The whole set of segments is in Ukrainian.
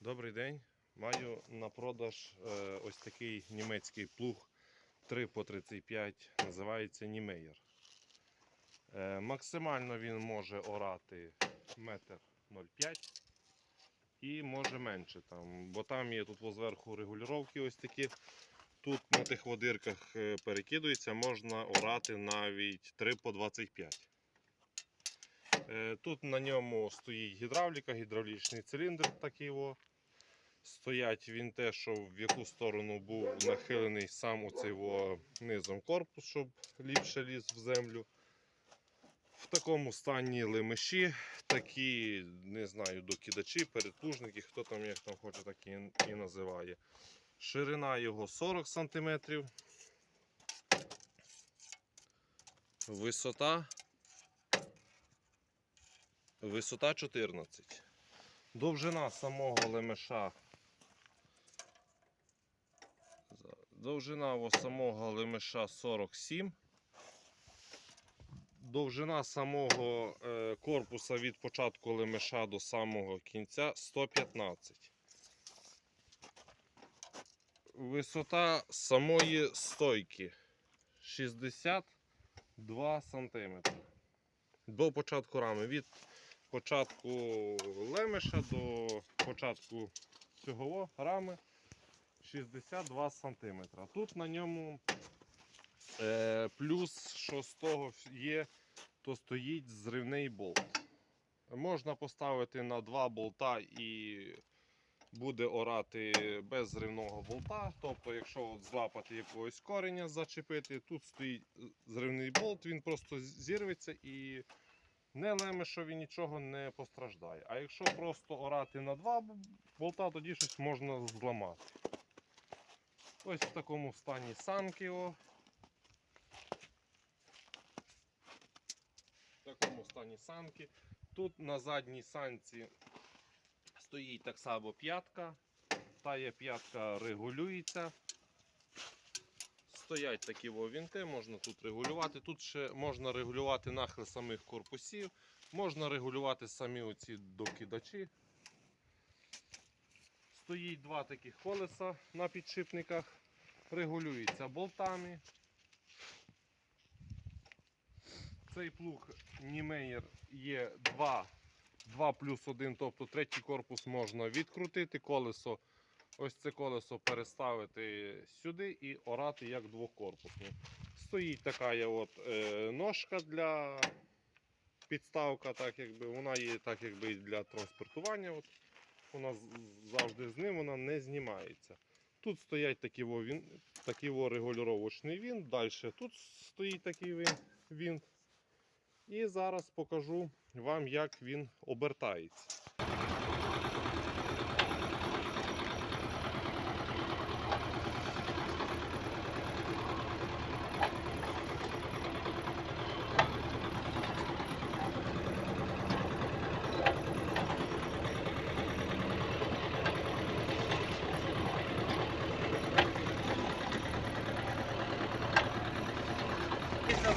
Добрий день. Маю на продаж е, ось такий німецький плуг 3 по 35, називається Німеєр. Е, максимально він може орати метр 0,5 і може менше, там, бо там є тут зверху регулювання ось такі. Тут на тих водирках е, перекидується, можна орати навіть 3 по 25. Е, Тут на ньому стоїть гідравліка, гідравлічний циліндр такий. О. Стоять він те, що в яку сторону був нахилений сам оцей о, низом корпус, щоб ліпше ліз в землю. В такому стані лемеші, такі, не знаю, докидачі, передплужники, хто там як там хоче, так і, і називає. Ширина його 40 см. Висота. Висота 14. Довжина самого лемеша. Довжина самого лемеша 47. Довжина самого корпуса від початку лемеша до самого кінця 115. Висота самої стойки 62 см. До початку рами. Від початку лемеша до початку цього рами 62 см. Тут на ньому е, плюс, що з того є, то стоїть зривний болт. Можна поставити на два болта і буде орати без зривного болта. Тобто, якщо от злапати якогось кореня, зачепити, тут стоїть зривний болт, він просто зірветься і не лемешові нічого не постраждає. А якщо просто орати на два болта, тоді щось можна зламати. Ось в такому стані санки. О. В такому стані санки. Тут на задній санці стоїть так само п'ятка. Та є п'ятка регулюється. Стоять такі вінти, можна тут регулювати. Тут ще можна регулювати нахил самих корпусів, можна регулювати самі оці докидачі. Стоїть два таких колеса на підшипниках, регулюється болтами. Цей плуг Німеєр є 2, 2 плюс 1, тобто третій корпус можна відкрутити, колесо, ось це колесо переставити сюди і орати як двокорпусне. Стоїть така є от, е, ножка для підставка, так якби, вона є так якби для транспортування. От. Вона завжди з ним вона не знімається. Тут стоять такі він, во регулювачний вінт, далі тут стоїть такий вин- вінт. І зараз покажу вам, як він обертається.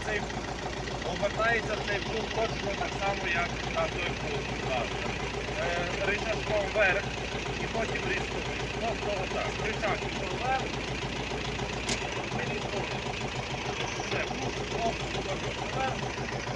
Цей, обертається цей круг точно так само, як на той круг. Е, вверх і потім різко вниз. Просто отак. Пішов вверх. і різко вниз. Все, круг, круг, вверх.